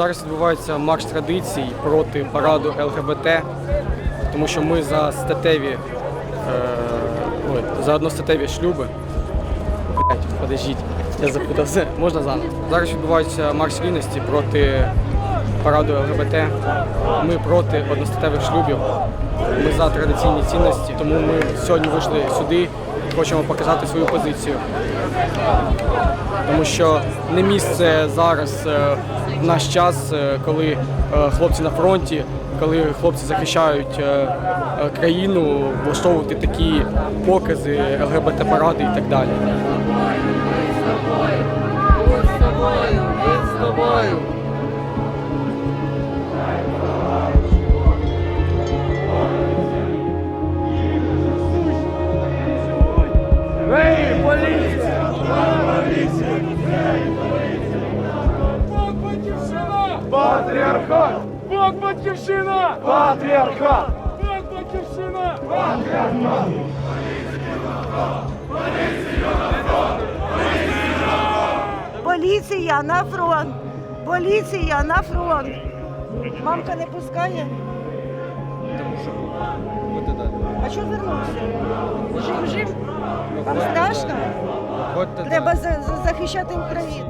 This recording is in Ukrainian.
Зараз відбувається марш традицій проти параду ЛГБТ, тому що ми за статеві, е, ой, за одностатеві шлюби. Блять, подождіть, я запутався. Можна заново. Зараз відбувається марш рівності проти параду ЛГБТ. Ми проти одностатевих шлюбів. Ми за традиційні цінності, тому ми сьогодні вийшли сюди і хочемо показати свою позицію. Тому що не місце зараз е, в наш час, е, коли е, хлопці на фронті, коли хлопці захищають е, країну, влаштовувати такі покази, ЛГБТ-паради і так далі. Патріархат! Бог батьківщина! Патріархат! Бог батьківщина! Поліція на фронт! Поліція на фронт! Мамка не пускає? А чого вернувся? Жив, жив? Вам страшно? Треба за- за- захищати Україну.